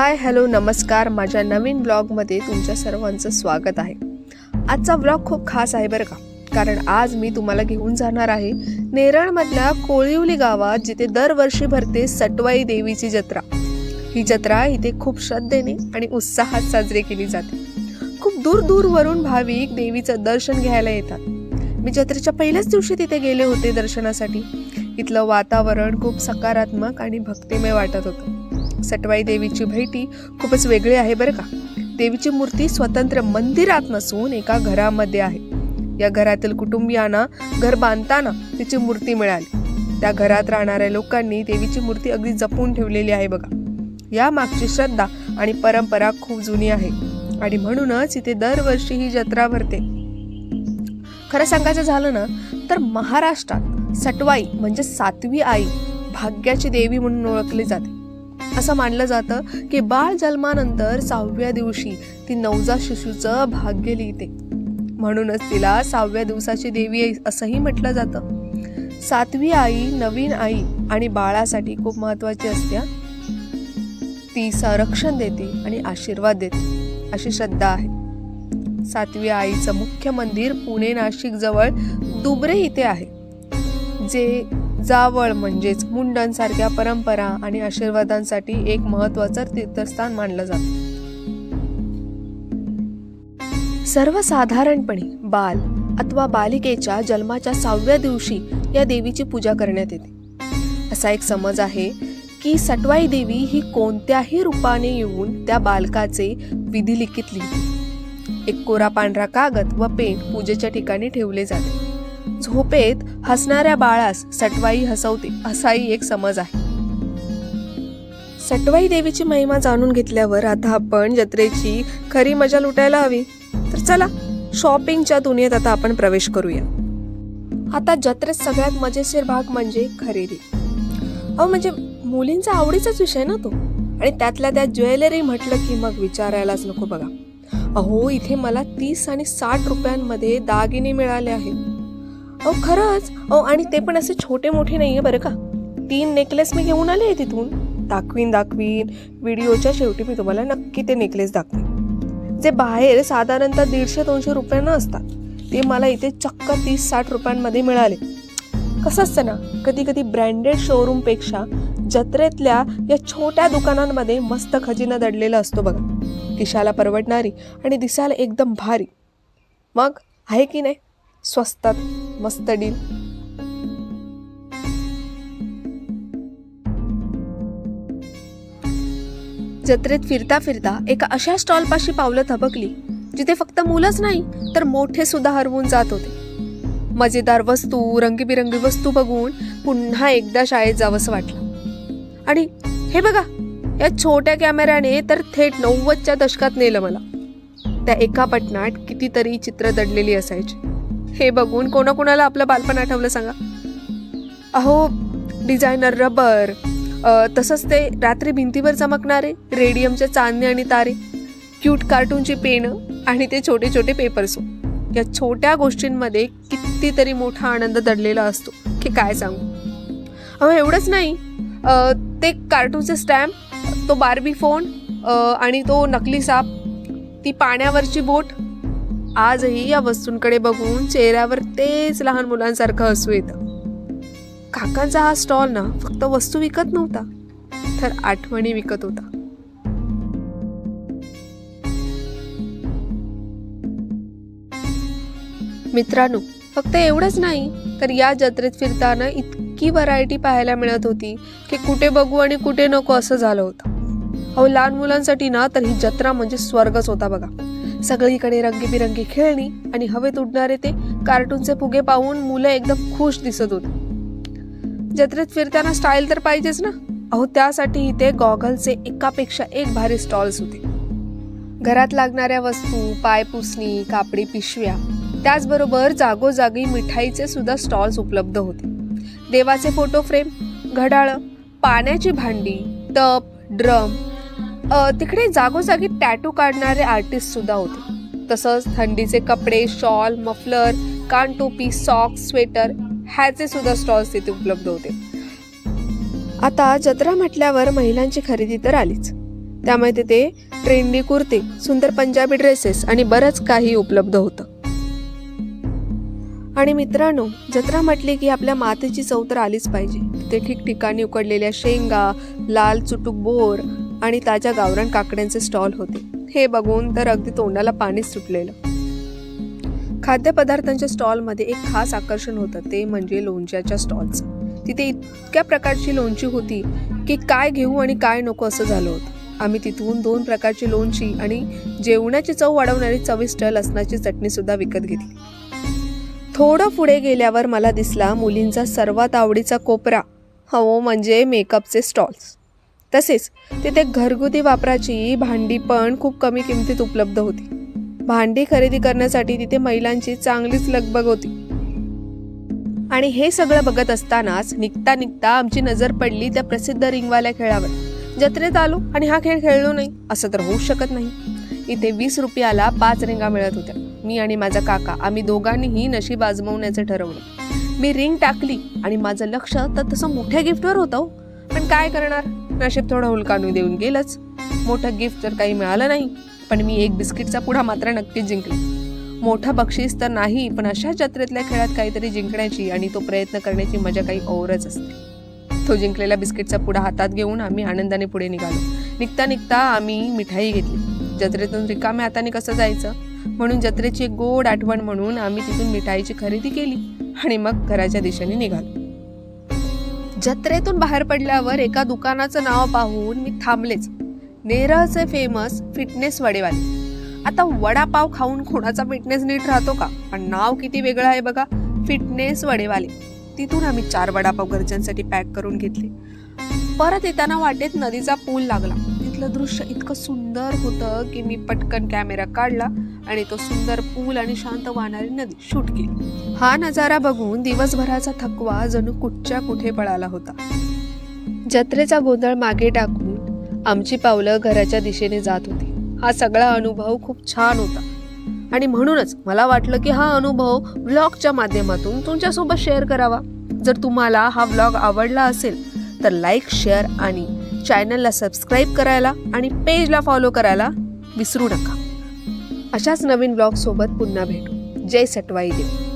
Hi hello नमस्कार. माझ्या नवीन ब्लॉगमध्ये तुमच्या सर्वांचं स्वागत आहे. आजचा ब्लॉग खूप खास आहे बरं का. कारण आज मी तुम्हाला घेऊन जाणार आहे नेरळमधल्या कोळिवली गावात जिथे दरवर्षी भरते सटवाई देवीची जत्रा. ही जत्रा इथे खूप श्रद्धेने आणि उत्साहात साजरी केली जाते. खूप दूर दूरवरून भाविक देवीचं दर्शन घ्यायला येतात. मी जत्रेच्या पहिल्याच दिवशी तिथे गेले होते दर्शनासाठी. इथलं वातावरण खूप सकारात्मक आणि भक्तिमय वाटत होतं. सटवाई देवीची भेटी खूपच वेगळी आहे बरं का? देवीची मूर्ती स्वतंत्र मंदिरात नसून एका घरामध्ये आहे. या घरातील कुटुंबियांना घर बांधताना तिची मूर्ती मिळाली. त्या घरात राहणाऱ्या लोकांनी देवीची मूर्ती अगदी जपून ठेवलेली आहे बघा. या मागची श्रद्धा आणि परंपरा खूप जुनी आहे आणि म्हणूनच इथे दरवर्षी ही जत्रा भरते. खरं सांगायचं झालं ना तर महाराष्ट्रात सटवाई म्हणजे सातवी आई भाग्याची देवी म्हणून ओळखली जाते. असं मानलं जातं की बाळ जन्मानंतर सहाव्या दिवशी ती नवजात शिशूचं भाग्य लिहिते. म्हणूनच तिला सहाव्या दिवसाची देवी आई असंही म्हटलं जातं. सातवी आई नवीन आई आणि बाळासाठी खूप महत्वाची असते ती संरक्षण देते आणि आशीर्वाद देते अशी श्रद्धा आहे. सातवी आईचं मुख्य मंदिर पुणे नाशिक जवळ दुबरे इथे आहे जे जावळ म्हणजेच मुंडन सारख्या परंपरा आणि आशीर्वादांसाठी एक महत्वाचं तीर्थस्थान मानलं जातं. सर्वसाधारणपणे बाल अथवा बालिकेच्या जन्माच्या सहाव्या दिवशी या देवीची पूजा करण्यात येते. असा एक समज आहे की सटवाई देवी ही कोणत्याही रूपाने येऊन त्या बालकाचे विधिलिखित लिहिते. एक कोरा पांढरा कागद व पेन पूजेच्या ठिकाणी ठेवले जाते. झोपेत हसणाऱ्या बाळास सटवाई हसवते असाही एक समज आहे. सटवाई देवीची महिमा जाणून घेतल्यावर आता आपण जत्रेची खरी मजा लुटायला हवी. तर चला शॉपिंगच्या दुनियेत आता आपण प्रवेश करूया. आता जत्रेत सगळ्यात मजेशीर भाग म्हणजे खरेदी. अहो म्हणजे मुलींचा आवडीचाच विषय ना तो. आणि त्यातल्या त्यात ज्वेलरी म्हटलं की मग विचारायलाच नको बघा. अहो इथे मला तीस आणि साठ रुपयांमध्ये दागिने मिळाले आहेत. अहो खरंच? अहो आणि ते पण असे छोटे मोठे नाही आहे बरं का? तीन नेकलेस मी घेऊन आले तिथून. दाखवीन दाखवीन. व्हिडिओच्या शेवटी मी तुम्हाला नक्की ते नेकलेस दाखवीन. जे बाहेर साधारणतः दीडशे दोनशे रुपयांना असतात ते मला इथे चक्क तीस साठ रुपयांमध्ये मिळाले. कसं असतं ना कधी कधी ब्रँडेड शोरूमपेक्षा जत्रेतल्या या छोट्या दुकानांमध्ये मस्त खजिना दडलेला असतो बघा. किशाला परवडणारी आणि दिसायला एकदम भारी. मग आहे की नाही? स्वस्तात मस्त डील जत्रेत फिरता फिरता एका अशा स्टॉलपाशी पावलं थबकली जिथे फक्त मुलंच नाही तर मोठे सुद्धा हरवून जात होते. मजेदार वस्तू रंगीबिरंगी वस्तू बघून पुन्हा एकदा शाळेत जावंसं वाटलं. आणि हे बघा या छोट्या कॅमेऱ्याने तर थेट नव्वदच्या दशकात नेलं मला. त्या एका पटनात कितीतरी चित्र दडलेली असायची. हे बघून कोणाकोणाला आपलं बालपण आठवलं सांगा? अहो डिझायनर रबर तसंच ते रात्री भिंतीवर चमकणारे रेडियमचे चांदणे आणि तारे क्यूट कार्टूनची पेनं आणि ते छोटे छोटे पेपर्स. या छोट्या गोष्टींमध्ये कितीतरी मोठा आनंद दडलेला असतो. की काय सांगू? अहो एवढंच नाही. ते कार्टूनचे स्टॅम्प तो बार्बी फोन आणि तो नकली साप ती पाण्यावरची बोट आजही या वस्तूंकडे बघून चेहऱ्यावर तेच लहान मुलांसारखं हसू येतं. काकांचा हा स्टॉल ना फक्त वस्तू विकत नव्हता तर आठवणी विकत होता. मित्रांनो फक्त एवढंच नाही तर या जत्रेत फिरताना इतकी व्हरायटी पाहायला मिळत होती की कुठे बघू आणि कुठे नको असं झालं होतं. अहो लहान मुलांसाठी ना तर ही जत्रा म्हणजे स्वर्गच होता बघा. सगळीकडे रंगीबिरंगी खेळणी आणि हवेत उडणारे ते कार्टूनचे फुगे पाहून मुलं एकदम खुश दिसत होती. जत्रेत फिरताना स्टाईल तर पाहिजेच ना? अहो त्यासाठी इथे गॉगलचे एकापेक्षा एक भारी स्टॉल्स होते. घरात लागणाऱ्या वस्तू पायपुसणी कापडी पिशव्या त्याचबरोबर जागोजागी मिठाईचे सुद्धा स्टॉल्स उपलब्ध होते. देवाचे फोटो फ्रेम घडाळं पाण्याची भांडी टप ड्रम तिकडे जागोजागी टॅटू काढणारे आर्टिस्ट सुद्धा होते. तसंच थंडीचे कपडे शॉल मफलर कानटोपी सॉक्स स्वेटर ह्याचे सुद्धा स्टॉल्स तिथे उपलब्ध होते. आता जत्रा म्हटल्यावर महिलांची खरेदी तर आलीच. त्यामुळे तिथे ट्रेंडी कुर्ते सुंदर पंजाबी ड्रेसेस आणि बरंच काही उपलब्ध होतं. आणि मित्रांनो जत्रा म्हटली की आपल्या मातेची चव तर आलीच पाहिजे. तिथे ठिकठिकाणी उकडलेल्या शेंगा लाल चुटूक बोर आणि ताज्या गावरान काकड्यांचे स्टॉल होते. हे बघून तर अगदी तोंडाला पाणी सुटलेलं. खाद्यपदार्थांच्या स्टॉलमध्ये एक खास आकर्षण होतं ते म्हणजे लोणच्याच्या स्टॉल्स. तिथे इतक्या प्रकारची लोणची होती की काय घेऊ आणि काय नको असं झालं होतं. आम्ही तिथून दोन प्रकारची लोणची आणि जेवणाची चव वाढवणारी चविष्ट लसणाची चटणीसुद्धा विकत घेतली. थोडं पुढे गेल्यावर मला दिसला मुलींचा सर्वात आवडीचा कोपरा. हो म्हणजे मेकअपचे स्टॉल्स. तसेच तिथे घरगुती वापराची भांडी पण खूप कमी किमतीत उपलब्ध होती. भांडी खरेदी करण्यासाठी तिथे महिलांची चांगलीच लगबग होती. आणि हे सगळं बघत असतानाच निघता निघता आमची नजर पडली त्या प्रसिद्ध रिंगवाल्या खेळावर. जत्रेत आलो आणि हा खेळ खेळलो नाही असं तर होऊ शकत नाही. इथे वीस रुपयाला पाच रिंगा मिळत होत्या. मी आणि माझा काका आम्ही दोघांनीही नशीब आजमावण्याचं ठरवलं. मी रिंग टाकली आणि माझं लक्ष तर तसं मोठ्या गिफ्टवर होतं हो. पण काय करणार? नशीब थोडं हुलकानू देऊन गेलंच. मोठं गिफ्ट तर काही मिळालं नाही पण मी एक बिस्किटचा पुढा मात्र नक्कीच जिंकले. मोठं बक्षीस तर नाही पण अशा जत्रेतल्या खेळात काहीतरी जिंकण्याची आणि तो प्रयत्न करण्याची मजा काही औरच असते. तो जिंकलेला बिस्किटचा पुढा हातात घेऊन आम्ही आनंदाने पुढे निघालो. निघता निघता आम्ही मिठाई घेतली. जत्रेतून रिकाम्या हाताने कसं जायचं? म्हणून जत्रेची एक गोड आठवण म्हणून आम्ही तिथून मिठाईची खरेदी केली आणि मग घराच्या दिशेने निघालो. जत्रेतून बाहेर पडल्यावर एका दुकानाचं नाव पाहून मी थांबलेच. नेरळचे फेमस फिटनेस वडेवाले. आता वडापाव खाऊन कोणाचा फिटनेस नीट राहतो का? पण नाव किती वेगळं आहे बघा. फिटनेस वडेवाले. तिथून आम्ही चार वडापाव गरजांसाठी पॅक करून घेतले. परत येताना वाटेत नदीचा पूल लागला. तिथलं दृश्य इतकं सुंदर होतं की मी पटकन कॅमेरा काढला आणि तो सुंदर पूल आणि शांत वाहणारी नदी शूट केली. हा नजारा बघून दिवसभराचा थकवा जणू कुठच्या कुठे पळाला होता. जत्रेचा गोंधळ मागे टाकून आमची पावलं घराच्या दिशेने जात होती. हा सगळा अनुभव खूप छान होता. आणि म्हणूनच मला वाटलं की हा अनुभव व्लॉगच्या माध्यमातून तुमच्यासोबत शेअर करावा. जर तुम्हाला हा व्लॉग आवडला असेल तर लाईक शेअर आणि चॅनलला सबस्क्राईब करायला आणि पेजला फॉलो करायला विसरू नका. अशाच नवीन ब्लॉग सोबत पुन्हा भेटू. जय सटवाई देव